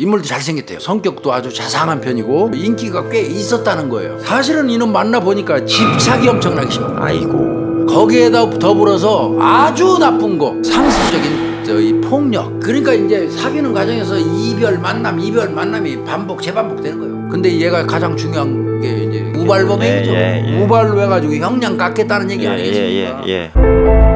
인물도 잘생겼대요. 성격도 아주 자상한 편이고 인기가 꽤 있었다는 거예요. 사실은 이놈 만나 보니까 집착이 엄청나게 심하고 아이고. 거기에다 더불어서 아주 나쁜 거 상습적인 저이 폭력. 그러니까 이제 사귀는 과정에서 이별 만남 이별 만남이 반복 재반복 되는 거예요. 근데 얘가 가장 중요한 게 이제 우발범행이죠. 예, 예, 예. 우발로 해가지고 형량 깎겠다는 얘기 예, 아니겠습니까? 예, 예, 예.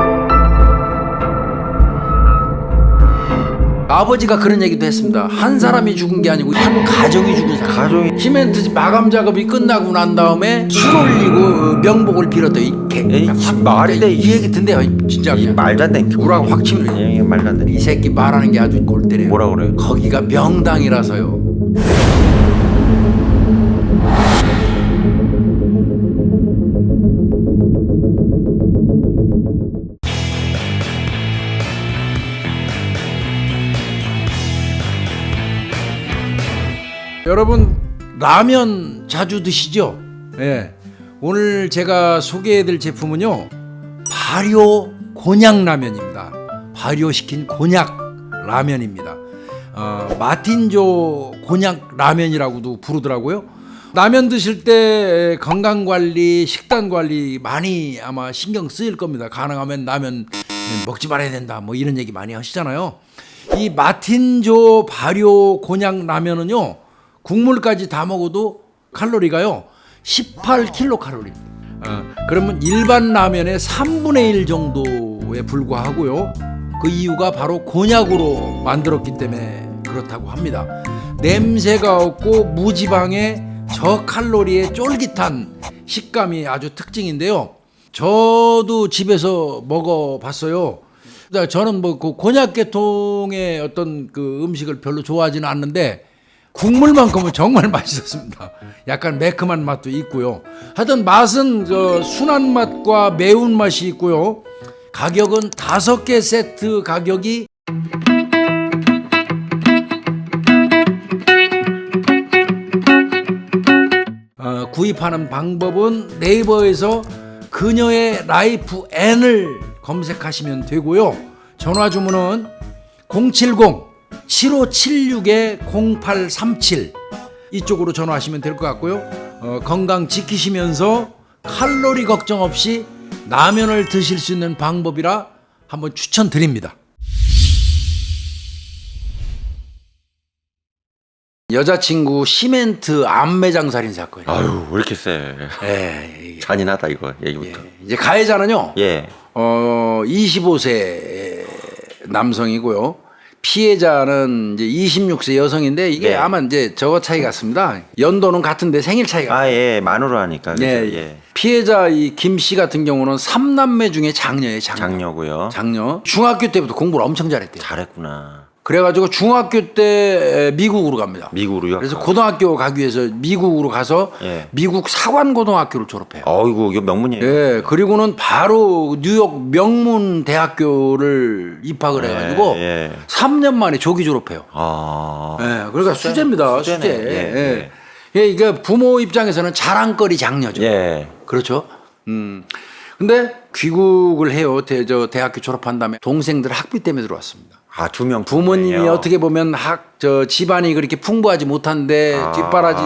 아버지가 그런 얘기도 했습니다. 한 사람이 죽은 게 아니고 한 가정이 죽은 사람. 가족이 시멘트 마감 작업이 끝나고 난 다음에 술 올리고 어, 명복을 빌었다. 이 개, 에이, 말이 돼, 이 얘기 듣는데요. 진짜 이 말도 안 되는 우라가 확 치밀어. 예, 예, 말도 안 돼. 이 새끼 말하는 게 아주 골 때려요. 뭐라 그래요? 거기가 명당이라서요. 여러분 라면 자주 드시죠? 예. 오늘 제가 소개해드릴 제품은요 발효 곤약 라면입니다. 발효시킨 곤약 라면입니다. 어, 마틴조 곤약 라면이라고도 부르더라고요. 라면 드실 때 건강 관리, 식단 관리 많이 아마 신경 쓰일 겁니다. 가능하면 라면 먹지 말아야 된다. 뭐 이런 얘기 많이 하시잖아요. 이 마틴조 발효 곤약 라면은요. 국물까지 다 먹어도 칼로리가요. 18kcal입니다. 어, 그러면 일반 라면의 3분의 1 정도에 불과하고요. 그 이유가 바로 곤약으로 만들었기 때문에 그렇다고 합니다. 냄새가 없고 무지방에 저칼로리의 쫄깃한 식감이 아주 특징인데요. 저도 집에서 먹어봤어요. 그러니까 저는 뭐 그 곤약 계통의 어떤 그 음식을 별로 좋아하지는 않는데 국물만큼은 정말 맛있었습니다. 약간 매콤한 맛도 있고요. 하여튼 맛은 저 순한 맛과 매운 맛이 있고요. 가격은 다섯 개 세트 가격이 어, 구입하는 방법은 네이버에서 그녀의 라이프 N을 검색하시면 되고요. 전화 주문은 070 7576-0837 이쪽으로 전화하시면 될 것 같고요. 어, 건강 지키시면서 칼로리 걱정 없이 라면을 드실 수 있는 방법이라 한번 추천드립니다. 여자친구 시멘트 암매장 살인 사건이에요. 아유, 왜 이렇게 세? 예, 잔인하다 이거 얘기부터. 이제 가해자는요. 예. 어, 25세 남성이고요. 피해자는 이제 26세 여성인데 이게 네. 아마 이제 저거 차이 같습니다. 연도는 같은데 생일 차이가. 아, 예, 만으로 하니까. 그죠? 예. 예. 피해자 이 김 씨 같은 경우는 삼남매 중에 장녀예요, 장녀. 장녀고요. 장녀. 중학교 때부터 공부를 엄청 잘했대요. 잘했구나. 그래가지고 중학교 때 미국으로 갑니다. 미국으로 유학. 그래서 고등학교 가기 위해서 미국으로 가서 예. 미국 사관 고등학교를 졸업해요. 어이구, 이거 명문이에요. 예, 그리고는 바로 뉴욕 명문 대학교를 입학을 해가지고 예. 3년 만에 조기 졸업해요. 아. 예, 그러니까 수제입니다, 수제네. 수제. 예, 예. 예, 이게 부모 입장에서는 자랑거리 장녀죠. 예. 그렇죠. 음. 근데 귀국을 해요. 대, 저 대학교 졸업한 다음에 동생들 학비 때문에 들어왔습니다. 아, 두 명. 부모님이. 어떻게 보면 학, 저 집안이 그렇게 풍부하지 못한데 아. 뒷바라지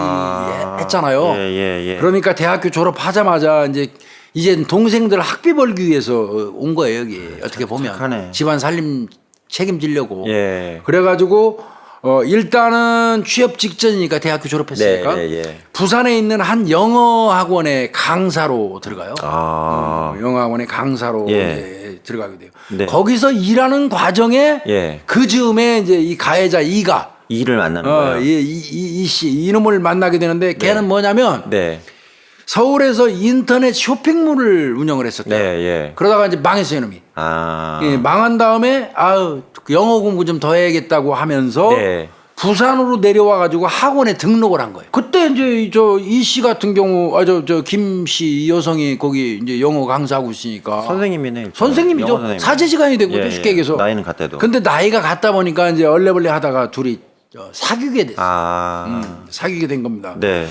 했잖아요. 예, 예, 예. 그러니까 대학교 졸업하자마자 이제 이제 동생들 학비 벌기 위해서 온 거예요 여기 어떻게 보면 착하네. 집안 살림 책임지려고. 예. 그래가지고 어 일단은 취업 직전이니까 대학교 졸업했으니까 네, 네, 예. 부산에 있는 한 영어 학원의 강사로 들어가요. 아. 어, 영어 학원의 강사로 예. 예, 들어가게 돼요. 네. 거기서 일하는 과정에 예. 그 즈음에 이제 이 가해자 이가 일을 만나는 어, 거예요. 이, 이, 이, 이 씨 이놈을 만나게 되는데 걔는 뭐냐면 네. 서울에서 인터넷 쇼핑몰을 운영을 했었대요. 네, 예. 그러다가 이제 망했어요, 이놈이. 아. 예, 망한 다음에 아유 영어 공부 좀 더 해야겠다고 하면서 네. 부산으로 내려와 가지고 학원에 등록을 한 거예요. 그때 이제 저 이 씨 같은 경우 아 저 저 김 씨 여성이 거기 이제 영어 강사하고 있으니까 선생님이네. 일단. 선생님이죠. 선생님. 사제 시간이 되고 예, 또 쉽게 예. 얘기해서. 나이는 같아도. 근데 나이가 같다 보니까 이제 얼레벌레 하다가 둘이 저 사귀게 됐어요. 아. 음, 사귀게 된 겁니다. 네.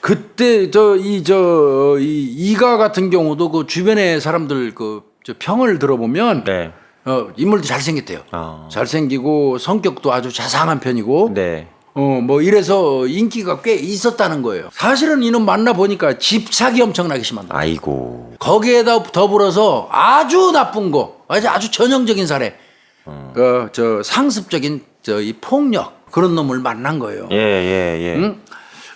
그때 저 이 저 이 이가 같은 경우도 그 주변의 사람들 그 저 평을 들어보면 네. 어 인물도 잘생겼대요. 어. 잘생기고 성격도 아주 자상한 편이고 네. 어, 뭐 이래서 인기가 꽤 있었다는 거예요. 사실은 이놈 만나 보니까 집착이 엄청나게 심한다. 아이고. 거기에다 더불어서 아주 나쁜 거, 아주 아주 전형적인 사례, 어, 저 상습적인 저 이 폭력 그런 놈을 만난 거예요. 예, 예, 예. 응?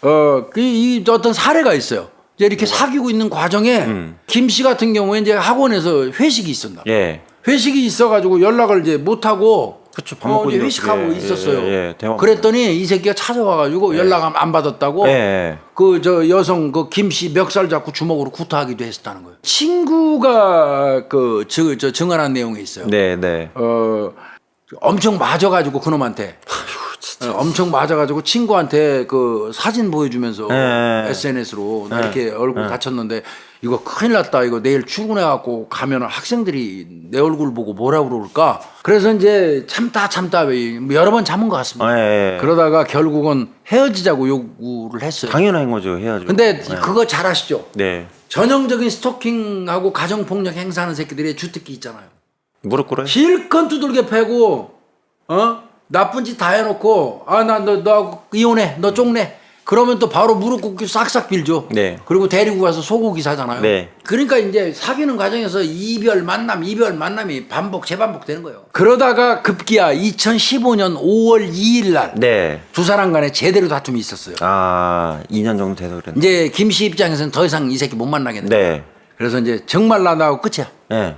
어, 그, 이 어떤 사례가 있어요. 이제 이렇게 사귀고 있는 과정에 음. 김 씨 같은 경우에 이제 학원에서 회식이 있었나. 예. 회식이 있어가지고 연락을 이제 못 하고. 그쵸, 밥 먹고 이제 있는 회식하고 예, 있었어요. 예, 예, 대화 그랬더니 이 새끼가 찾아와가지고 연락 안- 안 받았다고. 예, 예. 그 저 여성 그 김 씨 멱살 잡고 주먹으로 구타하기도 했었다는 거예요. 친구가 그 저 증언한 내용이 있어요. 네, 네. 어 엄청 맞아가지고 그놈한테 어, 엄청 맞아가지고 친구한테 그 사진 보여주면서 네. SNS로 나 이렇게 얼굴 다쳤는데 이거 큰일 났다. 이거 내일 출근해갖고 가면 학생들이 내 얼굴 보고 뭐라 그럴까? 그래서 이제 참다 참다. 여러 번 참은 것 같습니다. 아, 예, 예. 그러다가 결국은 헤어지자고 요구를 했어요. 당연한 거죠, 해야죠. 근데 그, 거 잘 아시죠? 네. 전형적인 스토킹하고 가정폭력 행사하는 새끼들의 주특기 있잖아요. 무릎 꿇어요? 실컷 두들겨 패고 어 나쁜 짓 다 해놓고 아 나 너너 이혼해 너 쪽내 그러면 또 바로 무릎 꿇고 싹싹 빌죠. 네. 그리고 데리고 가서 소고기 사잖아요. 네. 그러니까 이제 사귀는 과정에서 이별 만남 이별 만남이 반복 재반복 되는 거예요. 그러다가 급기야 2015년 5월 2일 날 두 네. 사람 간에 제대로 다툼이 있었어요. 아, 2년 정도 돼서 그랬네. 이제 김 씨 입장에서는 더 이상 이 새끼 못 만나겠네. 네. 그래서 이제 정말 나나고 끝이야. 네.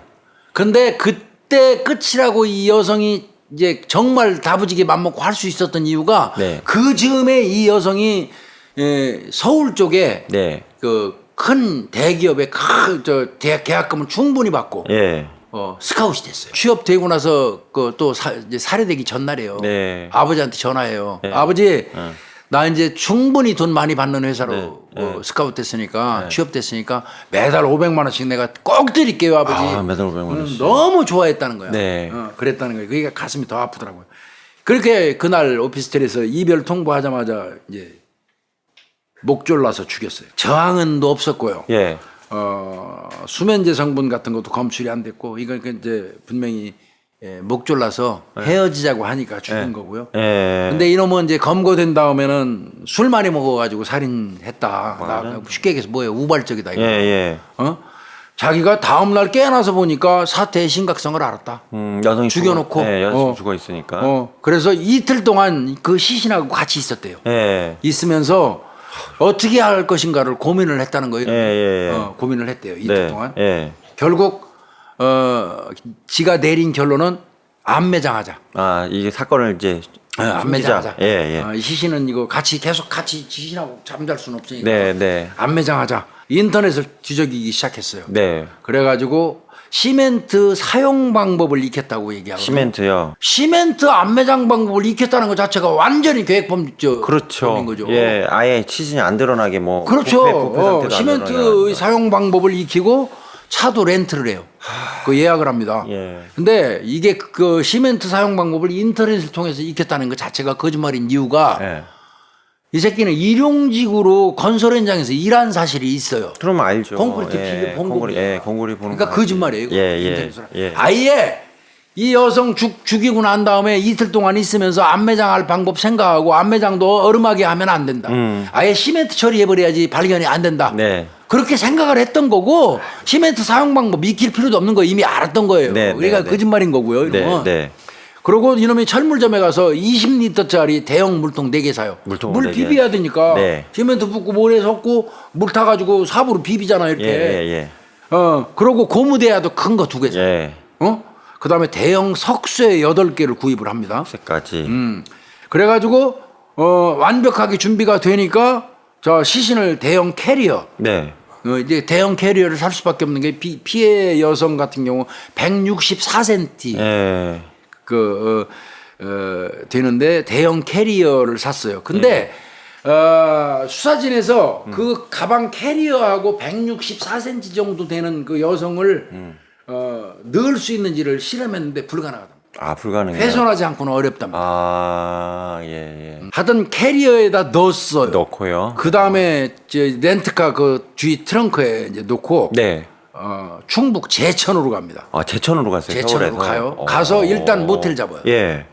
근데 그때 끝이라고 이 여성이 이제 정말 다부지게 맘먹고 할 수 있었던 이유가 네. 그 즈음에 이 여성이 에, 서울 쪽에 네. 그 큰 대기업의 큰저 계약금을 충분히 받고 예. 어, 스카웃이 됐어요. 취업되고 나서 그또 이제 살해되기 전날이에요. 네. 아버지한테 전화해요. 네. 아버지 네. 나 이제 충분히 돈 많이 받는 회사로 네. 어, 스카웃 됐으니까 취업됐으니까 매달 500만 원씩 내가 꼭 드릴게요 아버지. 아, 매달 500만 음, 원씩. 너무 좋아했다는 거야. 네. 어, 그랬다는 거예요. 그게 가슴이 더 아프더라고요. 그렇게 그날 오피스텔에서 이별 통보하자마자 이제 목 졸라서 죽였어요. 저항은도 없었고요. 예. 어, 수면제 성분 같은 것도 검출이 안 됐고 이건 그 이제 분명히 예, 목 졸라서 헤어지자고 하니까 죽은 거고요. 예. 근데 이놈은 이제 검거된 다음에는 술 많이 먹어가지고 살인했다. 나 쉽게 얘기해서 뭐예요? 우발적이다. 이거. 예, 예. 어? 자기가 다음 날 깨어나서 보니까 사태의 심각성을 알았다. 음, 여성이 죽여놓고. 죽어, 예, 여성이 어. 죽어 있으니까. 어, 그래서 이틀 동안 그 시신하고 같이 있었대요. 예. 있으면서 어떻게 할 것인가를 고민을 했다는 거예요. 예, 예, 예. 어, 고민을 했대요. 이틀 네. 동안. 예. 결국 어, 지가 내린 결론은 안 매장하자. 아, 이게 사건을 이제 어, 안매장하자. 예, 예. 어, 이 시신은 이거 같이 계속 같이 시신하고 잠잘 수는 없으니까. 네, 네. 안 매장하자. 인터넷을 뒤적이기 시작했어요. 네. 그래가지고 시멘트 사용 방법을 익혔다고 얘기하고 시멘트요. 시멘트 안매장 방법을 익혔다는 것 자체가 완전히 계획범죄 그렇죠. 인 거죠. 예, 아예 치신이 안 드러나게 뭐 그렇죠. 부패, 부패 어, 상태도 안 시멘트 드러나게 사용 방법을 익히고 차도 렌트를 해요. 그 예약을 합니다. 예. 근데 이게 그 시멘트 사용 방법을 인터넷을 통해서 익혔다는 것 자체가 거짓말인 이유가 예. 이 새끼는 일용직으로 건설 현장에서 일한 사실이 있어요. 그러면 알죠. 콘크리트 예, 콘크리, 거고요. 예, 콘크리 보는 그러니까 거 거짓말이에요. 예, 예. 인터넷으로. 예. 아예 이 여성 죽, 죽이고 난 다음에 이틀 동안 있으면서 안매장 할 방법 생각하고 안매장도 얼음하게 하면 안 된다. 음. 아예 시멘트 처리해버려야지 발견이 안 된다. 네. 그렇게 생각을 했던 거고 시멘트 사용 방법 익힐 필요도 없는 거 이미 알았던 거예요. 네, 그러니까 네, 네. 거짓말인 거고요. 네, 이놈은. 네. 그리고 이놈이 철물점에 가서 20리터짜리 대형 물통 4개 사요. 물통 물네 개. 비벼야 되니까 네. 시멘트 붓고 모래 섞고 물 타가지고 삽으로 비비잖아요. 이렇게. 예, 예, 예. 어, 그러고 고무대야도 큰 거 두개 사요. 예. 어? 그 다음에 대형 석쇠 8개를 구입을 합니다. 색까지. 음. 그래가지고, 어, 완벽하게 준비가 되니까, 저 시신을 대형 캐리어, 네. 어, 이제 대형 캐리어를 살 수밖에 없는 게 피, 피해 여성 같은 경우 164cm 예. 그, 어, 어, 되는데 대형 캐리어를 샀어요. 근데, 어, 수사진에서 그 가방 캐리어하고 164cm 정도 되는 그 여성을 어, 넣을 수 있는지를 실험했는데 불가능하다. 아, 불가능해요. 훼손하지 않고는 어렵답니다. 아, 예, 예. 하여튼 캐리어에다 넣었어요. 넣고요. 그 다음에 렌트카 그뒤 트렁크에 이제 놓고 네. 어, 충북 제천으로 갑니다. 아, 제천으로 갔어요. 제천으로 서울에서. 가요. 어. 가서 일단 모텔 잡아요. 예.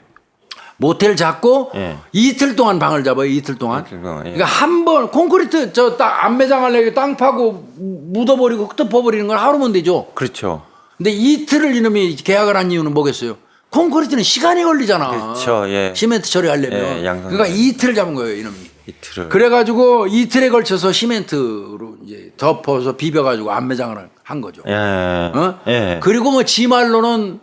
모텔 잡고 예. 이틀 동안 방을 잡아요. 이틀 동안. 이틀 동안, 예. 그러니까 한 번 콘크리트 저 딱 안매장하려고 땅 파고 묻어버리고 흩어버리는 건 하루면 되죠. 그렇죠. 근데 이틀을 이놈이 계약을 한 이유는 뭐겠어요? 콘크리트는 시간이 걸리잖아. 그렇죠, 예. 시멘트 처리하려면. 예, 양성. 그러니까 이틀을 잡은 거예요, 이놈이. 이틀을. 그래가지고 이틀에 걸쳐서 시멘트로 이제 덮어서 비벼가지고 안매장을 한 거죠. 예. 어? 예. 그리고 뭐 지 말로는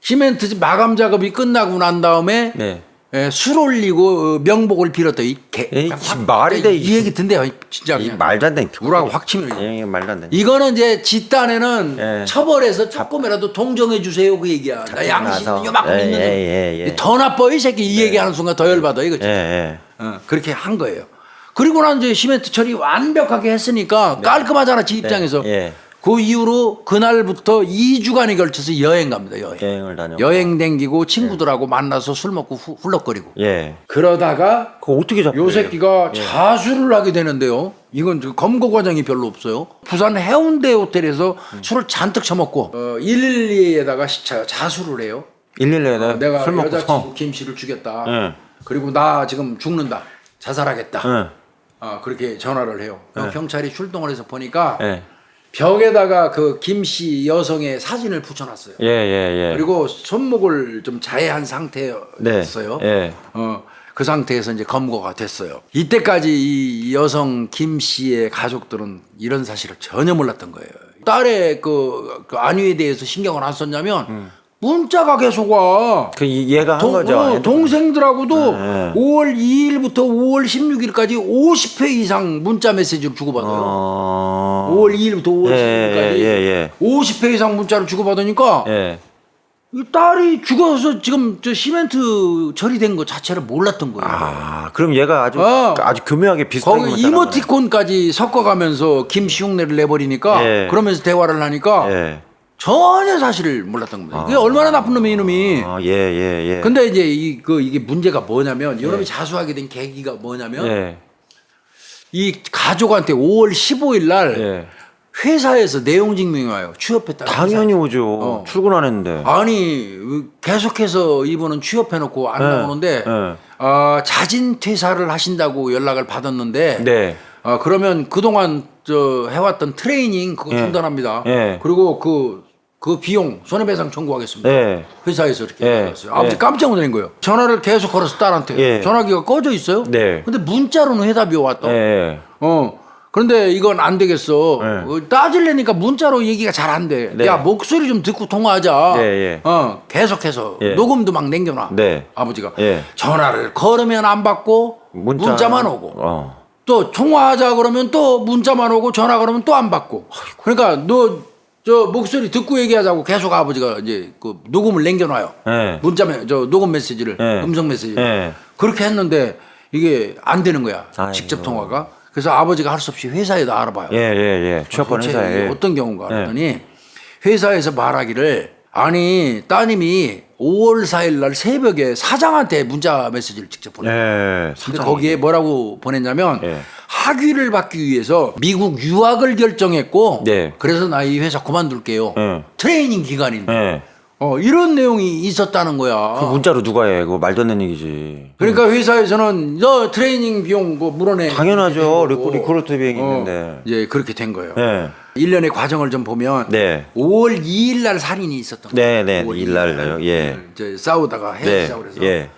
시멘트 마감 작업이 끝나고 난 다음에 네. 예, 술 올리고 어, 명복을 빌었다. 이 개, 에이, 확- 말이 돼, 이. 얘기 듣는데요, 진짜 이. 말도 안 되는 우라가 확 치면. 예, 말도 안 되는. 이거는 이제 집단에는 예. 처벌해서 조금이라도 동정해 주세요 그 얘기야. 나 양심. 요만큼 예, 있는데 예, 예, 예. 더 나빠 이 새끼 이 얘기하는 순간 더 열받아 이거지. 예, 예. 어, 그렇게 한 거예요. 그리고 난 이제 시멘트 처리 완벽하게 했으니까 깔끔하잖아 지 입장에서. 네. 예. 그 이후로 그날부터 2주간에 걸쳐서 여행 갑니다 여행. 여행을 다녀. 여행 댕기고 친구들하고 만나서 술 먹고 후- 훌럭거리고. 예. 그러다가 그거 어떻게 잡혀요? 요 새끼가 자수를 하게 되는데요. 이건 저 검거 과정이 별로 없어요. 부산 해운대 호텔에서 술을 잔뜩 처먹고 어, 112에다가 자수를 해요. 112에다 어, 내가 술 먹고 여자친구 서. 김 씨를 죽였다. 예. 그리고 나 지금 죽는다. 자살하겠다. 예. 아, 그렇게 전화를 해요. 그럼 경찰이 출동을 해서 보니까 예. 벽에다가 그 김씨 여성의 사진을 붙여놨어요. 예, 예, 예. 그리고 손목을 좀 자해한 상태였어요. 네. 예. 어, 그 상태에서 이제 검거가 됐어요. 이때까지 이 여성 김 씨의 가족들은 이런 사실을 전혀 몰랐던 거예요. 딸의 그, 그 안위에 대해서 신경을 안 썼냐면 문자가 계속 와. 그 이- 얘가 한 동, 거죠. 어, 동생들하고도 네. 5월 2일부터 5월 16일까지 50회 이상 문자 메시지를 주고받아요. 어. 5월 2일부터 5월 예, 16일까지 예, 예, 50회 이상 문자를 주고받으니까 예. 이 딸이 죽어서 지금 저 시멘트 처리된 거 자체를 몰랐던 거예요. 아, 그럼 얘가 아주 어. 아주 교묘하게 비슷한 거기 거 이모티콘까지 섞어가면서 김씨 흉내를 내버리니까 예. 그러면서 대화를 하니까 예. 전혀 사실을 몰랐던 겁니다. 그게 얼마나 나쁜 놈이 이놈이. 아, 예, 예, 예. 근데 이제 이 그 이게 문제가 뭐냐면 이놈이 자수하게 된 계기가 뭐냐면 예. 이 가족한테 5월 15일 날 예. 회사에서 내용 증명이 와요. 취업했다. 당연히 오죠. 어. 출근 안 했는데. 아니 계속해서 이분은 취업해놓고 안 네. 나오는데 네. 어, 자진 퇴사를 하신다고 연락을 받았는데 네. 어, 그러면 그동안 저 해왔던 트레이닝 그거 예. 중단합니다. 예. 그리고 그, 그 비용 손해배상 청구하겠습니다. 예. 회사에서 이렇게 예. 받았어요. 아버지 예. 깜짝 놀란 거예요. 전화를 계속 걸어서 딸한테 예. 전화기가 꺼져 있어요. 네. 근데 문자로는 해답이 왔다. 예. 어. 그런데 이건 안 되겠어. 네. 어, 따지려니까 문자로 얘기가 잘 안 돼. 네. 야 목소리 좀 듣고 통화하자. 네, 예. 어 계속해서 예. 녹음도 막 남겨놔. 네. 아버지가 예. 전화를 걸으면 안 받고 문자, 만 오고 어. 또 통화하자 그러면 또 문자만 오고 전화 그러면 또 안 받고. 그러니까 너 저 목소리 듣고 얘기하자고 계속 아버지가 이제 그 녹음을 남겨놔요. 예. 문자면 저 녹음 메시지를 예. 음성 메시지. 예. 그렇게 했는데 이게 안 되는 거야. 아이고. 직접 통화가. 그래서 아버지가 할 수 없이 회사에다 알아봐요. 예, 예, 예. 취업한 회사에. 어떤 경우가 예. 그랬더니 회사에서 말하기를 아니 따님이 5월 4일 날 새벽에 사장한테 문자 메시지를 직접 보내. 예. 근데. 거기에 뭐라고 보냈냐면 예. 학위를 받기 위해서 미국 유학을 결정했고 네. 그래서 나 이 회사 그만둘게요. 예. 트레이닝 기간인데 예. 어, 이런 내용이 있었다는 거야. 그 문자로 누가 해? 그거 말도 안 되는 얘기지. 그러니까 회사에서는 너 트레이닝 비용 그 물어내. 당연하죠. 이렇게 된 거고. 리크- 리크루트 비행이 어, 있는데. 이제 그렇게 된 거예요. 예. 일련의 과정을 좀 보면 네. 5월 2일 날 살인이 있었던 네, 거예요. 네. 5월 2일 날요. 예. 이제 싸우다가 네. 헤어지자고 그래서. 예.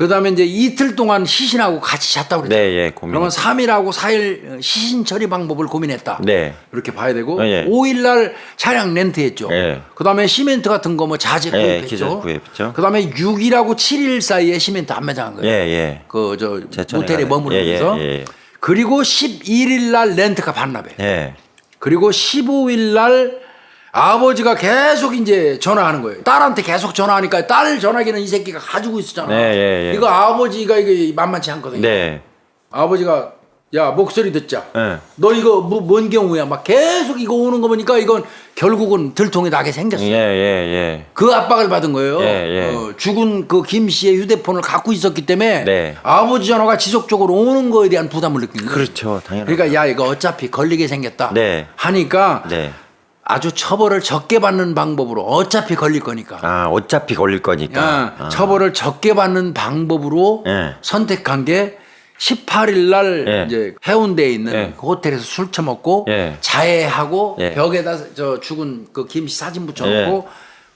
그 다음에 이제 이틀 동안 시신하고 같이 잤다고 그랬죠. 네, 예. 고민. 그러면 3일하고 4일 시신 처리 방법을 고민했다. 네. 이렇게 봐야 되고 예. 5일 날 차량 렌트했죠. 예. 그 다음에 시멘트 같은 거 뭐 자재 예, 구입했죠. 구입했죠. 그 다음에 6일하고 7일 사이에 시멘트 안 매장한 거예요. 예, 예. 그 저 제천에 모텔에 가는- 머무르면서 예, 예, 예. 그리고 11일 날 렌트카 반납해. 예. 그리고 15일 날 아버지가 계속 이제 전화하는 거예요. 딸한테 계속 전화하니까 딸 전화기는 이 새끼가 가지고 있었잖아. 네, 예, 예. 이거 아버지가 이게 만만치 않거든요. 네. 아버지가 야 목소리 듣자. 예. 너 이거 뭐, 뭔 경우야? 막 계속 이거 오는 거 보니까 이건 결국은 들통이 나게 생겼어. 예, 예, 예. 그 압박을 받은 거예요. 예, 예. 어, 죽은 그 김 씨의 휴대폰을 갖고 있었기 때문에 네. 아버지 전화가 지속적으로 오는 거에 대한 부담을 느낀 거예요. 그렇죠. 당연히. 그러니까 야 이거 어차피 걸리게 생겼다. 네. 하니까 네. 아주 처벌을 적게 받는 방법으로 어차피 걸릴 거니까 아 어차피 걸릴 거니까. 아, 아. 처벌을 적게 받는 방법으로 예. 선택한 게 18일 날 예. 이제 해운대에 있는 예. 그 호텔에서 술 처먹고 예. 자해하고 예. 벽에다 저 죽은 그 김 씨 사진 붙여놓고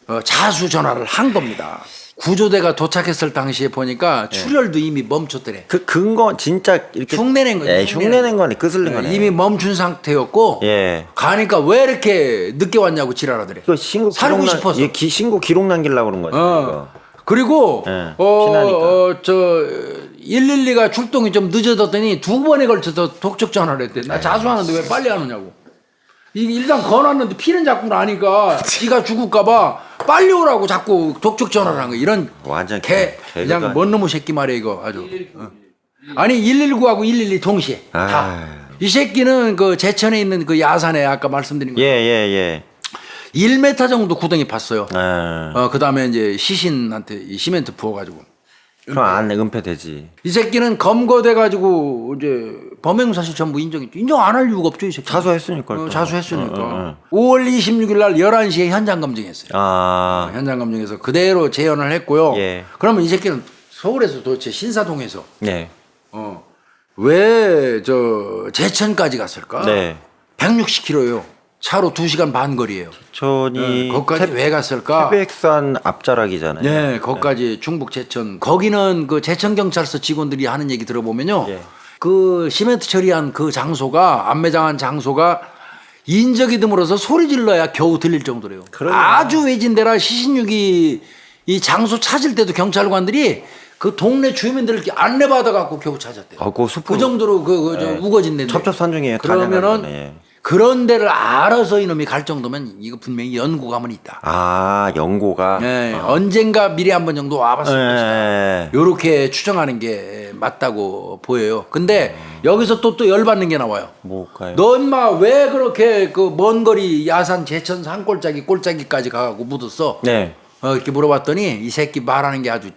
어, 자수 전화를 한 겁니다. 구조대가 도착했을 당시에 보니까 출혈도 이미 멈췄더래. 그 근거 진짜 이렇게 흉내낸 거죠. 예, 흉내낸 거네. 끄슬린 예, 거네. 이미 멈춘 상태였고 예. 가니까 왜 이렇게 늦게 왔냐고 지랄하더래. 그 신고 살고 기록 남- 싶어서. 예, 기, 신고 기록 남기려고 그런 거죠. 어. 그리고 예, 어, 피나니까. 어, 저 112가 출동이 좀 늦어졌더니 두 번에 걸쳐서 독촉 전화를 했대. 네. 나 자수하는데 왜 빨리 하느냐고. 이게 일단 건왔는데 피는 자꾸 나니까 지가 죽을까봐 빨리 오라고 자꾸 독촉 전화를 한 거. 이런 완전 개 개- 그냥 개그가 뭔 놈의 새끼 말이야 이거 아주. 어. 아니 119하고 112 동시에 다. 아유. 이 새끼는 그 제천에 있는 그 야산에 아까 말씀드린 거 예, 예, 예. 1m 정도 구덩이 팠어요. 아, 어, 그 다음에 이제 시신한테 이 시멘트 부어가지고. 그럼 안 은폐되지. 이 새끼는 검거돼 가지고 이제 범행 사실 전부 인정이 인정 안 할 이유가 없죠, 이 새끼. 자수했으니까. 어, 일단. 자수했으니까. 어, 어, 어. 5월 26일 날 11시에 현장 검증했어요. 아, 현장 검증에서 그대로 재현을 했고요. 예. 그러면 이 새끼는 서울에서 도대체 신사동에서 네. 어, 왜 저 제천까지 갔을까? 네. 160km요. 차로 2시간 반 거리예요. 천이 거기까지 왜 갔을까? 태백산 앞자락이잖아요. 네, 거기까지 중북 제천. 거기는 그 제천 경찰서 직원들이 하는 얘기 들어보면요. 예. 그 시멘트 처리한 그 장소가 안매장한 장소가 인적이 드물어서 소리 질러야 겨우 들릴 정도래요. 그러네요. 아주 외진 데라 시신육이 이 장소 찾을 때도 경찰관들이 그 동네 주민들을 이렇게 안내 받아 갖고 겨우 찾았대요. 아, 그 숲으로. 그 정도로 그, 그, 저 우거진 데인데. 첩첩산중이에요. 그러면은 단양하면은. 그런 데를 알아서 이놈이 갈 정도면 이거 분명히 연구감은 있다. 아, 연고가. 네, 언젠가 미래 한번 정도 와봤을 것이다. 예. 요렇게 추정하는 게 맞다고 보여요. 근데 여기서 또 또 열받는 게 나와요. 뭐가요? 너 인마 왜 그렇게 그 먼 거리 야산 제천 산골짜기 꼴짜기까지 가고 묻었어? 네. 어, 이렇게 물어봤더니 이 새끼 말하는 게 아주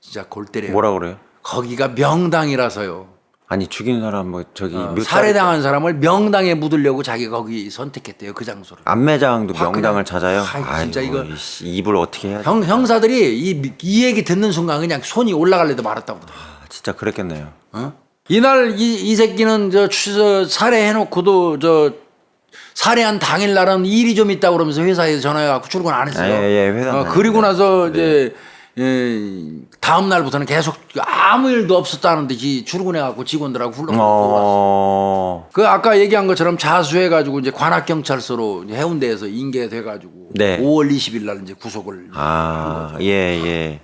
진짜 골 때려요. 뭐라 그래요? 거기가 명당이라서요. 아니 죽인 사람 뭐 저기 어, 묘 살해당한 사람을 명당에 묻으려고 자기가 거기 선택했대요. 그 장소를. 안매장도 확 명당을 그냥- 찾아요. 아이, 진짜 아이고, 이거- 이씨, 입을 어떻게 해야 돼? 형, 형사들이 이, 이 얘기 듣는 순간 그냥 손이 올라갈래도 말았다고. 아, 진짜 그랬겠네요. 어? 이날 이, 이 새끼는 저, 추- 저 살해해놓고도 저 살해한 당일 날은 일이 좀 있다 고 그러면서 회사에 전화해갖고 출근 안 했어요. 예, 예, 회사 어, 안 그리고. 나서 이제 예, 다음 날부터는 계속 아무 일도 없었다는 듯이 출근해 갖고 직원들하고 훌렁. 어. 어. 그 아까 얘기한 것처럼 자수해 가지고 이제 관악 경찰서로 이제 해운대에서 인계돼 가지고 네. 5월 20일 날 이제 구속을. 아, 예, 예.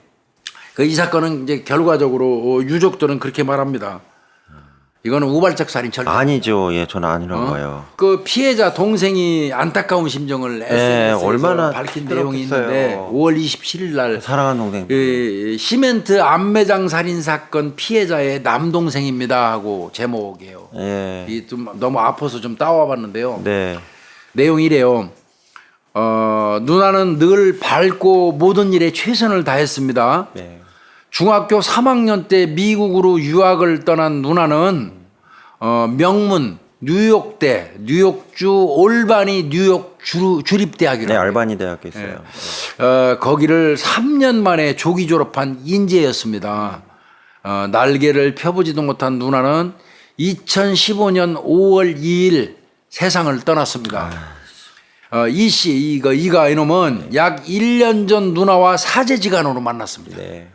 그 이 사건은 이제 결과적으로 어, 유족들은 그렇게 말합니다. 이거는 우발적 살인 철. 아니죠. 예, 저는 아니라고 어? 봐요. 그 피해자 동생이 안타까운 심정을 SNS에서 네, 얼마나 밝힌 내용이 힘들었겠어요. 있는데 5월 27일 날 사랑하는 동생. 이 시멘트 안매장 살인 사건 피해자의 남동생입니다 하고 제목이에요. 예. 이 좀 너무 아파서 좀 따와봤는데요. 네. 내용이 이래요. 어, 누나는 늘 밝고 모든 일에 최선을 다했습니다. 네. 중학교 3학년 때 미국으로 유학을 떠난 누나는 어, 명문 뉴욕대 뉴욕주 올바니 뉴욕 주, 주립대학이라고 네, 알바니 대학교 있어요. 어, 거기를 3년 만에 조기 졸업한 인재였습니다. 어, 날개를 펴보지도 못한 누나는 2015년 5월 2일 세상을 떠났습니다. 어, 이 씨, 이거, 이가 이놈은 약 1년 전 누나와 사제지간으로 만났습니다. 네.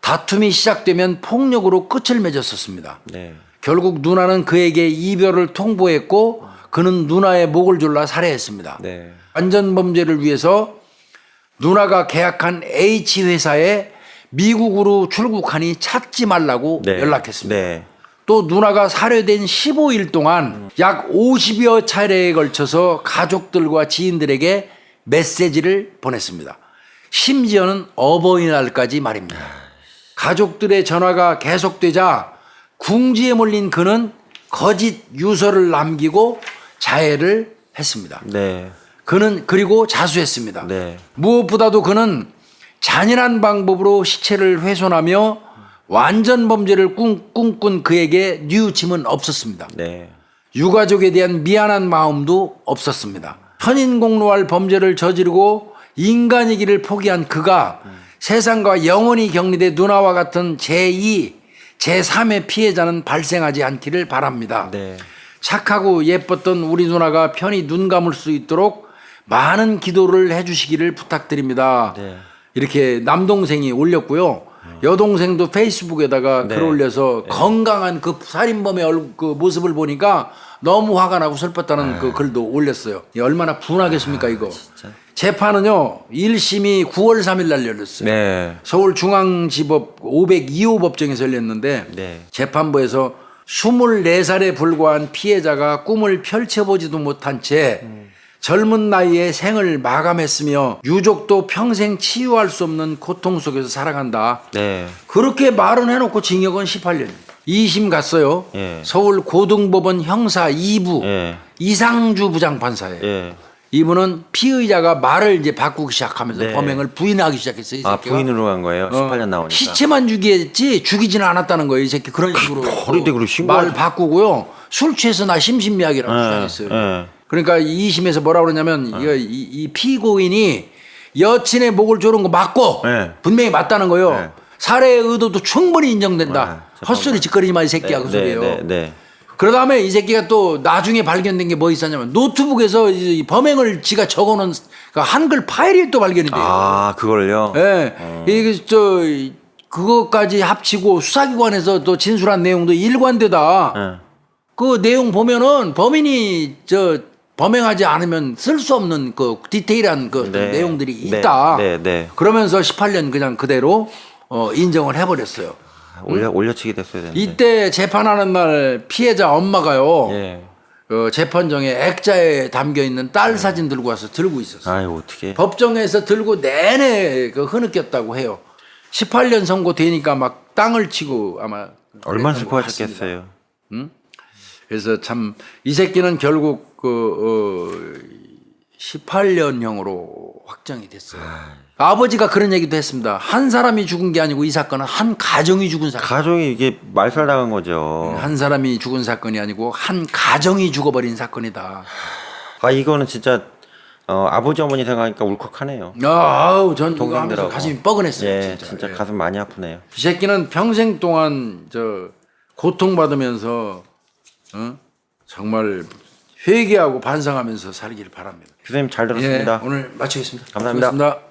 다툼이 시작되면 폭력으로 끝을 맺었었습니다. 네. 결국 누나는 그에게 이별을 통보했고 그는 누나의 목을 졸라 살해했습니다. 네. 안전범죄를 위해서 누나가 계약한 H 회사에 미국으로 출국하니 찾지 말라고 네. 연락했습니다. 네. 또 누나가 살해된 15일 동안 약 50여 차례에 걸쳐서 가족들과 지인들에게 메시지를 보냈습니다. 심지어는 어버이날까지 말입니다. 가족들의 전화가 계속되자 궁지에 몰린 그는 거짓 유서를 남기고 자해를 했습니다. 네. 그는 그리고 자수했습니다. 네. 무엇보다도 그는 잔인한 방법으로 시체를 훼손하며 완전 범죄를 꿈, 꿈꾼 그에게 뉘우침은 없었습니다. 네. 유가족에 대한 미안한 마음도 없었습니다. 편인공노할 범죄를 저지르고 인간이기를 포기한 그가 세상과 영원히 격리돼 누나와 같은 제2, 제3의 피해자는 발생하지 않기를 바랍니다. 네. 착하고 예뻤던 우리 누나가 편히 눈 감을 수 있도록 많은 기도를 해주시기를 부탁드립니다. 네. 이렇게 남동생이 올렸고요. 여동생도 페이스북에다가 네. 글 올려서 건강한 그 살인범의 얼, 그 모습을 보니까 너무 화가 나고 슬펐다는 그 글도 올렸어요. 이 얼마나 분하겠습니까 이거. 재판은요 1심이 9월 3일 날 열렸어요. 네. 서울중앙지법 502호 법정에서 열렸는데 네. 재판부에서 24살에 불과한 피해자가 꿈을 펼쳐보지도 못한 채 젊은 나이에 생을 마감했으며 유족도 평생 치유할 수 없는 고통 속에서 살아간다. 네. 그렇게 말은 해놓고 징역은 18년. 2심 갔어요. 예. 서울 고등법원 형사 2부 예. 이상주 부장판사예요. 예. 이분은 피의자가 말을 이제 바꾸기 시작하면서 네. 범행을 부인하기 시작했어요. 이 아 새끼가. 부인으로 간 거예요. 어, 18년 나오니까. 시체만 죽이겠지 죽이지는 않았다는 거예요. 이 새끼 그런 식으로 허리대 그리고 신고하지- 말 바꾸고요. 술 취해서 나 심신미약이라고 예, 주장했어요. 예. 그러니까 이 2심에서 뭐라 그러냐면 이거 이, 이 피고인이 여친의 목을 조른 거 맞고 예. 분명히 맞다는 거예요. 예. 살해의 의도도 충분히 인정된다. 아, 잠깐만. 헛소리 짓거리지 마 이 새끼야 그 소리예요. 네, 네. 그 다음에 이 새끼가 또 나중에 발견된 게 뭐 있었냐면 노트북에서 이 범행을 지가 적어놓은 그 한글 파일이 또 발견이 돼요. 아 그걸요. 예. 이게 저 그것까지 합치고 수사기관에서 또 진술한 내용도 일관되다. 예. 그 내용 보면은 범인이 저 범행하지 않으면 쓸 수 없는 그 디테일한 그 네. 내용들이 네, 있다. 네, 네. 그러면서 18년 그냥 그대로 어, 인정을 해버렸어요. 올려 올려치기 됐어야 되는데. 이때 재판하는 날 피해자 엄마가요. 예. 그 재판정에 액자에 담겨 있는 딸 사진 들고 와서 들고 있었어요. 아유 어떻게? 법정에서 들고 내내 그 흐느꼈다고 해요. 18년 선고 되니까 막 땅을 치고 아마 얼마나 그랬던 것 같습니다. 슬퍼하셨겠어요. 그래서 참 이 새끼는 결국 그 어, 18년형으로 확정이 됐어요. 아버지가 그런 얘기도 했습니다. 한 사람이 죽은 게 아니고 이 사건은 한 가정이 죽은 사건. 가족이 이게 말살당한 거죠. 한 사람이 죽은 사건이 아니고 한 가정이 죽어버린 사건이다. 아 이거는 진짜 어, 아버지 어머니 생각하니까 울컥하네요. 아우 전 이거 하면서 동생들하고. 가슴이 뻐근했어요. 예, 진짜. 진짜, 예. 가슴 많이 아프네요. 이 새끼는 평생 동안 저 고통받으면서 어? 정말 회개하고 반성하면서 살기를 바랍니다. 교수님 잘 들었습니다. 예, 오늘 마치겠습니다. 감사합니다. 수고했습니다.